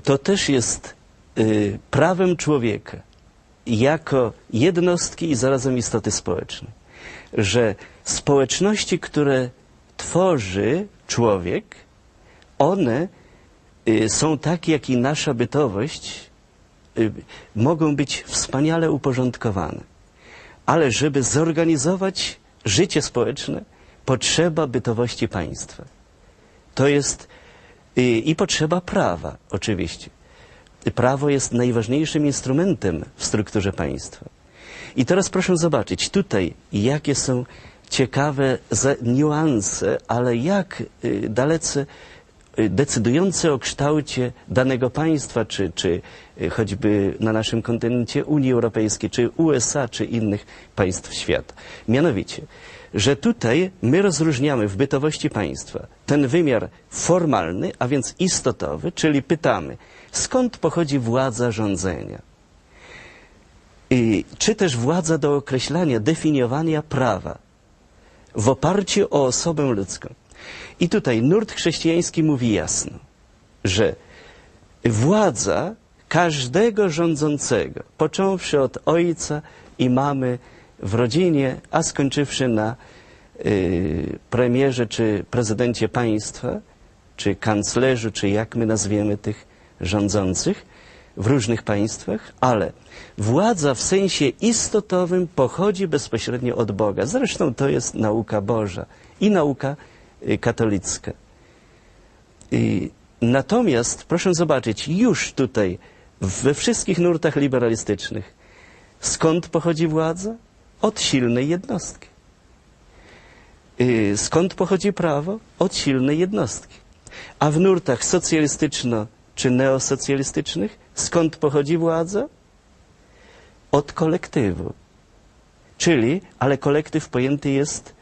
to też jest y, prawem człowieka jako jednostki i zarazem istoty społecznej, że społeczności, które tworzy człowiek, one y, są takie, jak i nasza bytowość, y, mogą być wspaniale uporządkowane. Ale żeby zorganizować życie społeczne, potrzeba bytowości państwa. To jest y, i potrzeba prawa, oczywiście. Prawo jest najważniejszym instrumentem w strukturze państwa. I teraz proszę zobaczyć tutaj, jakie są ciekawe niuanse, ale jak y, dalece decydujące o kształcie danego państwa, czy, czy y, choćby na naszym kontynencie Unii Europejskiej, czy USA, czy innych państw świata. Mianowicie, że tutaj my rozróżniamy w bytowości państwa ten wymiar formalny, a więc istotowy, czyli pytamy, skąd pochodzi władza rządzenia? I, czy też władza do określania, definiowania prawa w oparciu o osobę ludzką. I tutaj nurt chrześcijański mówi jasno, że władza każdego rządzącego, począwszy od ojca i mamy w rodzinie, a skończywszy na y, premierze czy prezydencie państwa, czy kanclerzu, czy jak my nazwiemy tych rządzących w różnych państwach, ale władza w sensie istotowym pochodzi bezpośrednio od Boga. Zresztą to jest nauka Boża i nauka katolicka. I natomiast proszę zobaczyć, już tutaj we wszystkich nurtach liberalistycznych, skąd pochodzi władza? Od silnej jednostki. Y, Skąd pochodzi prawo? Od silnej jednostki. A w nurtach socjalistyczno- czy neosocjalistycznych, skąd pochodzi władza? Od kolektywu. Czyli, ale kolektyw pojęty jest y,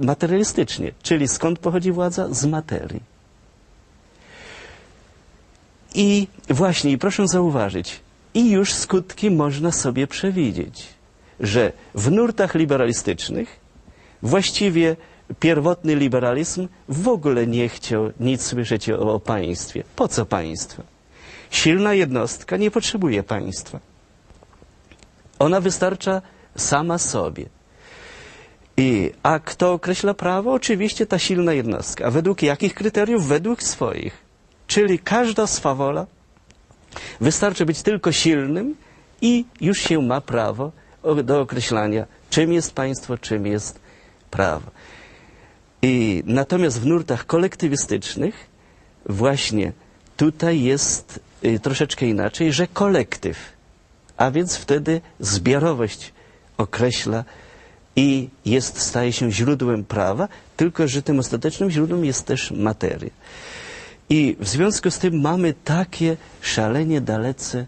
materialistycznie, czyli skąd pochodzi władza? Z materii. I właśnie, proszę zauważyć, i już skutki można sobie przewidzieć, że w nurtach liberalistycznych właściwie pierwotny liberalizm w ogóle nie chciał nic słyszeć o, o państwie. Po co państwo? Silna jednostka nie potrzebuje państwa. Ona wystarcza sama sobie. I, a kto określa prawo? Oczywiście ta silna jednostka. A według jakich kryteriów? Według swoich. Czyli każda swawola wystarczy być tylko silnym i już się ma prawo do określania, czym jest państwo, czym jest prawo. I natomiast w nurtach kolektywistycznych właśnie tutaj jest y, troszeczkę inaczej, że kolektyw, a więc wtedy zbiorowość określa i jest, staje się źródłem prawa, tylko że tym ostatecznym źródłem jest też materia. I w związku z tym mamy takie szalenie dalece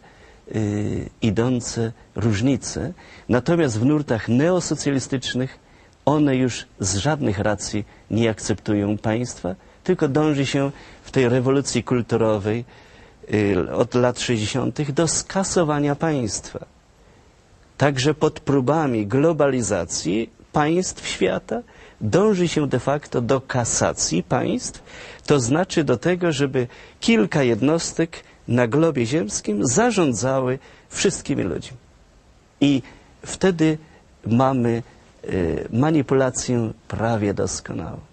y, idące różnice. Natomiast w nurtach neosocjalistycznych one już z żadnych racji nie akceptują państwa, tylko dąży się w tej rewolucji kulturowej y, od lat 60. do skasowania państwa. Także pod próbami globalizacji państw świata dąży się de facto do kasacji państw, to znaczy do tego, żeby kilka jednostek na globie ziemskim zarządzały wszystkimi ludźmi. I wtedy mamy y, manipulację prawie doskonałą.